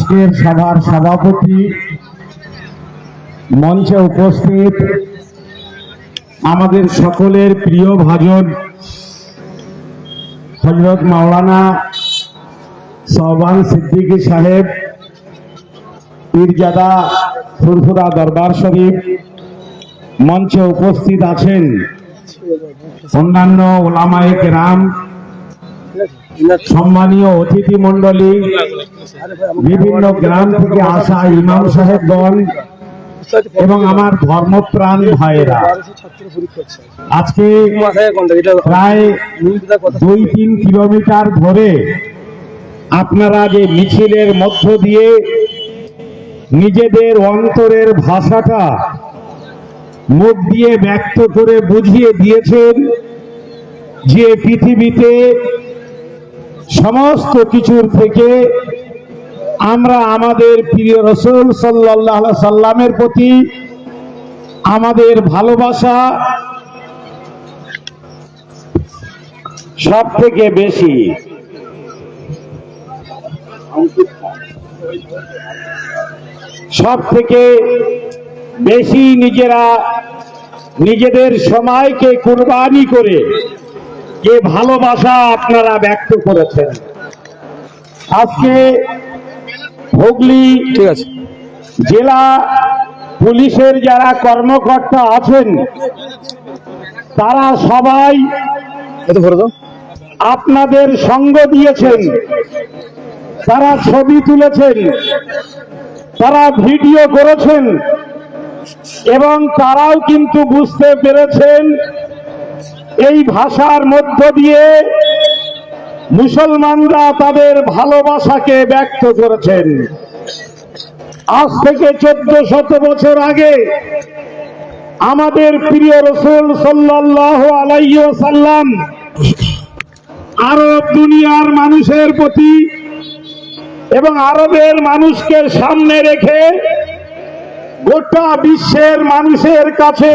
আজকের সভার সভাপতি মঞ্চে উপস্থিত আমাদের সকলের প্রিয় ভাজন হজরত মাওলানা সহবান সিদ্দিকী সাহেব, পীরজাদা ফুরফুরা দরবার শরীফ মঞ্চে উপস্থিত আছেন অন্যান্য ওলামায়ে কেরাম সম্মানীয় অতিথি মন্ডলী বিভিন্ন গ্রাম থেকে আসা ইমাম সাহেবগণ এবং আমার ধর্মপ্রাণ ভাইয়েরা। আজকে প্রায় দুই তিন কিলোমিটার ধরে আপনারা যে মিছিলের মধ্য দিয়ে নিজেদের অন্তরের ভাষাটা মুখ দিয়ে ব্যক্ত করে বুঝিয়ে দিয়েছেন যে পৃথিবীতে সমস্ত কিছুর থেকে আমরা আমাদের প্রিয় রসুল সাল্লাহ সাল্লামের প্রতি আমাদের ভালোবাসা সব থেকে বেশি। সব থেকে বেশি নিজেরা নিজেদের সময়কে কুরবানি করে যে ভালোবাসা আপনারা ব্যক্ত করেছেন। আজকে হুগলি ঠিক আছে। জেলা পুলিশের যারা কর্মকর্তা আছেন তারা সবাই আপনাদের সঙ্গ দিয়েছেন তারা ছবি তুলেছেন তারা ভিডিও করেছেন এবং তারাও কিন্তু বুঝতে পেরেছেন এই ভাষার মধ্য দিয়ে মুসলমানরা তাদের ভালোবাসাকে ব্যক্ত করেছেন। আজ থেকে চোদ্দ শত বছর আগে আমাদের প্রিয় রসুল সাল্লাহ আলাইসাল্লাম আরব দুনিয়ার মানুষের প্রতি এবং আরবের মানুষকে সামনে রেখে গোটা বিশ্বের মানুষের কাছে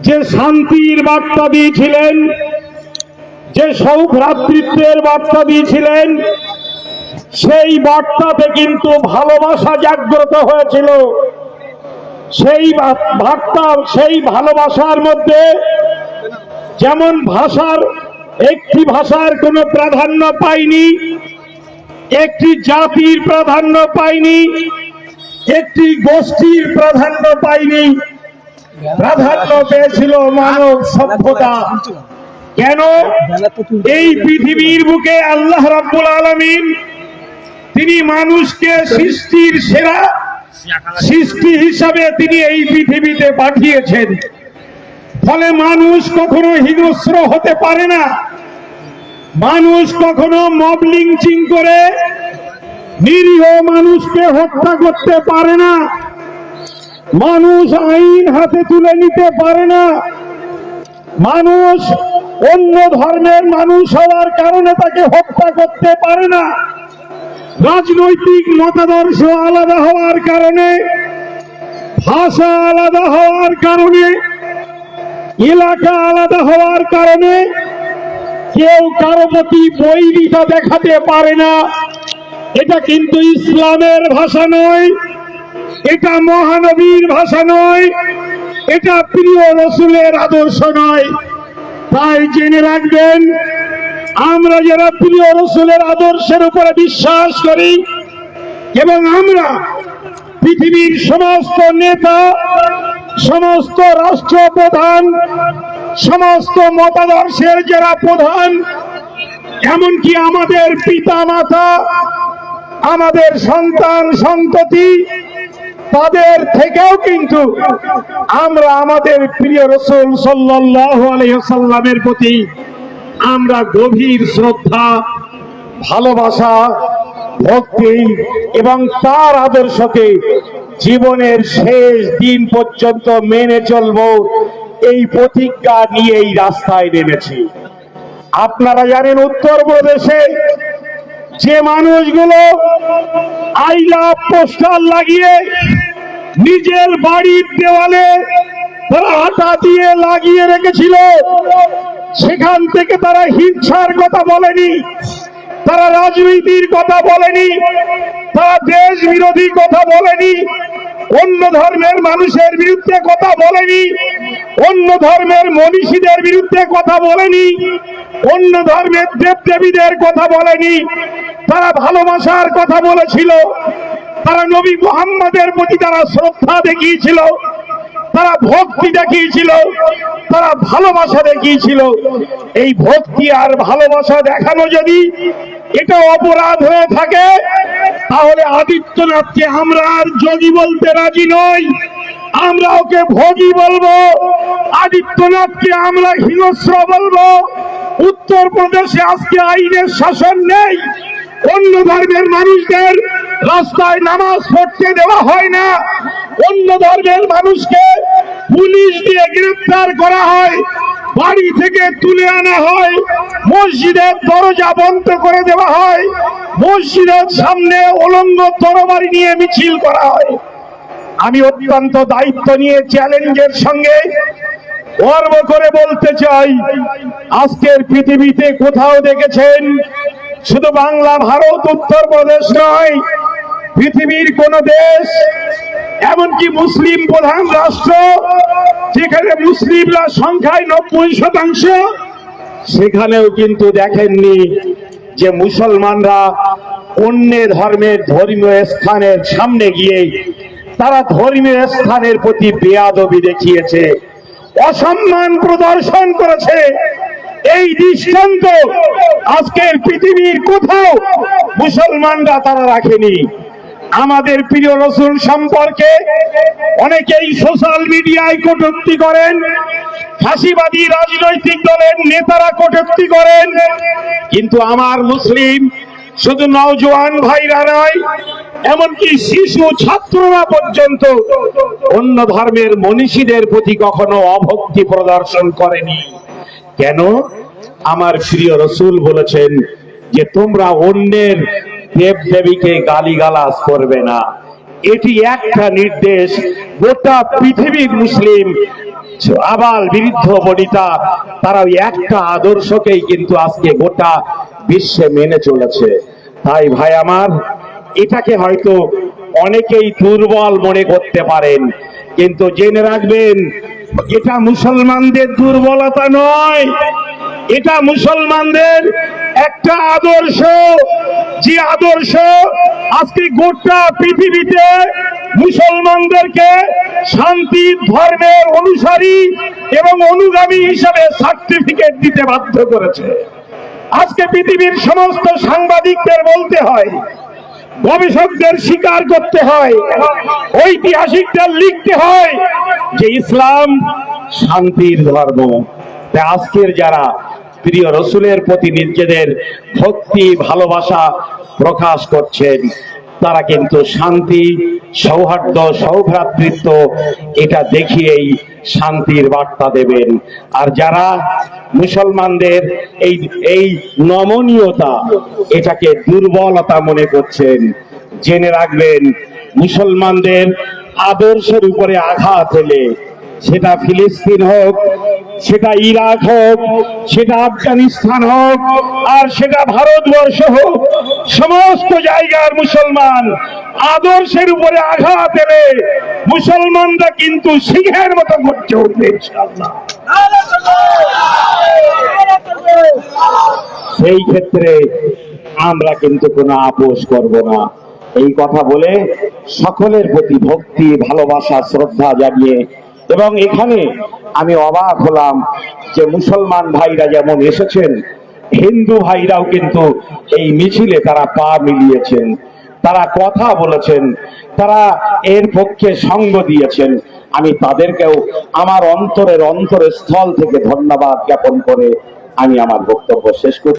যে শান্তির বার্তা দিয়েছিলেন, যে সৌভ্রাতৃত্বের বার্তা দিয়েছিলেন, সেই বার্তাতে কিন্তু ভালোবাসা জাগ্রত হয়েছিল। সেই বার্তা, সেই ভালোবাসার মধ্যে যেমন ভাষার, একটি ভাষার কোনো প্রাধান্য পায়নি একটি জাতির প্রাধান্য পায়নি একটি গোষ্ঠীর প্রাধান্য পায়নি প্রাধান্য পেয়েছিল মানব সভ্যতা। কেন? এই পৃথিবীর বুকে আল্লাহ রাব্বুল আলামিন তিনি মানুষকে সৃষ্টির সেরা সৃষ্টি হিসাবে তিনি এই পৃথিবীতে পাঠিয়েছেন। ফলে মানুষ কখনো হিংস্র হতে পারে না। মানুষ কখনো মব লিঞ্চিং করে নিরীহ মানুষকে হত্যা করতে পারে না। মানুষ আইন হাতে তুলে নিতে পারে না। মানুষ অন্য ধর্মের মানুষ হওয়ার কারণে তাকে হত্যা করতে পারে না। রাজনৈতিক মতাদর্শ আলাদা হওয়ার কারণে, ভাষা আলাদা হওয়ার কারণে, এলাকা আলাদা হওয়ার কারণে কেউ কারও প্রতি বৈরিতা দেখাতে পারে না। এটা কিন্তু ইসলামের ভাষা নয়। এটা মহানবীর ভাষা নয়, এটা প্রিয় রসুলের আদর্শ নয়। তাই জেনে রাখবেন, আমরা যারা প্রিয় রসুলের আদর্শের উপরে বিশ্বাস করি, এবং আমরা পৃথিবীর সমস্ত নেতা, সমস্ত রাষ্ট্রপ্রধান, সমস্ত মতাদর্শের যারা প্রধান, এমনকি আমাদের পিতা মাতা আমাদের সন্তান সন্ততি তাদের থেকেও কিন্তু আমরা আমাদের প্রিয় রসুল সাল্লাহ আলহামের প্রতি আমরা গভীর শ্রদ্ধা, ভালোবাসা, ভক্তি এবং তার আদর্শকে জীবনের শেষ দিন পর্যন্ত মেনে চলব, এই প্রতিজ্ঞা নিয়েই রাস্তায় নেমেছি। আপনারা জানেন উত্তরপ্রদেশে যে মানুষগুলো আই লাভ পোস্টার লাগিয়ে নিজের বাড়ির দেওয়ালে তারা আটা দিয়ে লাগিয়ে রেখেছিল। সেখান থেকে তারা হিংসার কথা বলেনি, তারা রাজনীতির কথা বলেনি, তারা দেশ বিরোধী কথা বলেনি, অন্য ধর্মের মানুষের বিরুদ্ধে কথা বলেনি, অন্য ধর্মের মনীষীদের বিরুদ্ধে কথা বলেনি, অন্য ধর্মের দেব দেবীদের কথা বলেনি, তারা ভালোবাসার কথা বলেছিল। তারা নবী মুহাম্মাদের প্রতি তারা শ্রদ্ধা দেখিয়েছিল, তারা ভক্তি দেখিয়েছিল, তারা ভালোবাসা দেখিয়েছিল। এই ভক্তি আর ভালোবাসা দেখানো যদি এটা অপরাধ হয়ে থাকে, তাহলে আদিত্যনাথকে আমরা আর যোগী বলতে রাজি নই। আমরা ওকে ভোগী বলব, আদিত্যনাথকে আমরা হিংস্র বলব। উত্তর প্রদেশে আজকে আইনের শাসন নেই, অন্য ধর্মের মানুষদের রাস্তায় নামাজ পড়তে দেওয়া হয় না। অন্য ধর্মের মানুষকে পুলিশ দিয়ে গ্রেফতার করা হয়, বাড়ি থেকে তুলে আনা হয়, মসজিদের দরজা বন্ধ করে দেওয়া হয়, মসজিদের সামনে অলঙ্গ তরবারি নিয়ে মিছিল করা হয়। আমি অত্যন্ত দায়িত্ব নিয়ে চ্যালেঞ্জের সঙ্গে গর্ব করে বলতে চাই, আজকের পৃথিবীতে কোথাও দেখেছেন শুধু বাংলা, ভারত উত্তরপ্রদেশ নয়, পৃথিবীর কোন দেশ, এমনকি মুসলিম প্রধান রাষ্ট্র, যেখানে মুসলিমরা সংখ্যায় নব্বই শতাংশ, সেখানেও কিন্তু দেখেননি যে মুসলমানরা অন্য ধর্মের ধর্মীয় স্থানের সামনে গিয়ে তারা ধর্মীয় স্থানের প্রতি বেয়াদবি দেখিয়েছে, অসম্মান প্রদর্শন করেছে। এই দৃষ্টান্ত আজকের পৃথিবীর কোথাও মুসলমানরা তারা রাখেনি। আমাদের প্রিয় রসুল সম্পর্কে অনেকেই সোশ্যাল মিডিয়ায় কটূক্তি করেন, ফাঁসিবাদী রাজনৈতিক দলের নেতারা কটূক্তি করেন, কিন্তু আমার মুসলিম শুধু নওজোয়ান ভাইরা নয়, এমনকি শিশু ছাত্ররা পর্যন্ত অন্য ধর্মের মনীষীদের প্রতি কখনো অভক্তি প্রদর্শন করেনি। কেন? আমার প্রিয় রসুল বলেছেন যে তোমরা অন্যের দেব দেবীকে গালিগালাজ করবে না। এটি একটা নির্দেশ। গোটা পৃথিবীর মুসলিম আবাল বৃদ্ধ বনিতা, তারা ওই একটা আদর্শকেই কিন্তু আজকে গোটা বিশ্বে মেনে চলেছে। তাই ভাই আমার, এটাকে হয়তো অনেকেই দুর্বল মনে করতে পারেন, কিন্তু জেনে রাখবেন এটা মুসলমানদের দুর্বলতা নয়। এটা মুসলমানদের একটা আদর্শ। যে আদর্শ আজকে গোটা পৃথিবীতে মুসলমানদেরকে শান্তি, ধর্মের অনুসারী এবং অনুগামী হিসাবে সার্টিফিকেট দিতে বাধ্য করেছে। আজকে পৃথিবীর সমস্ত সাংবাদিকদের বলতে হয়, গবেষকদের স্বীকার করতে হয়, ঐতিহাসিকদের লিখতে হয় যে ইসলাম শান্তির ধর্ম। আজকের যারা প্রিয় রসুলের প্রতি নিজেদের ভক্তি, ভালোবাসা প্রকাশ করছেন, তারা কিন্তু শান্তি, সৌহার্দ্য, সৌভ্রাতৃত্ব, এটা দেখিয়েই শান্তির বার্তা দেবেন। আর যারা মুসলমানদের এই এই নমনীয়তা, এটাকে দুর্বলতা মনে করছেন, জেনে রাখবেন, মুসলমানদের আদর্শের উপরে আঘাত এলে, সেটা ফিলিস্তিন হোক, সেটা ইরাক হোক, সেটা আফগানিস্তান হোক, আর সেটা ভারতবর্ষ হোক, সমস্ত জায়গার মুসলমান আদর্শের উপরে আঘাত এলে, মুসলমানরা কিন্তু সিংহের মতো করছে উঠবে সেই ক্ষেত্রে আমরা কিন্তু কোনো আপোষ করব না। এই কথা বলে সকলের প্রতি ভক্তি, ভালোবাসা, শ্রদ্ধা জানিয়ে এবং এখানে আমি অবাক হলাম যে মুসলমান ভাইরা যেমন এসেছেন, হিন্দু ভাইরাও কিন্তু এই মিছিলে তারা পা মিলিয়েছেন, তারা কথা বলেছেন, তারা এর পক্ষে সঙ্গ দিয়েছেন। আমি তাদেরকেও আমার অন্তরের অন্তরের স্থল থেকে ধন্যবাদ জ্ঞাপন করে আমি আমার বক্তব্য শেষ করছি।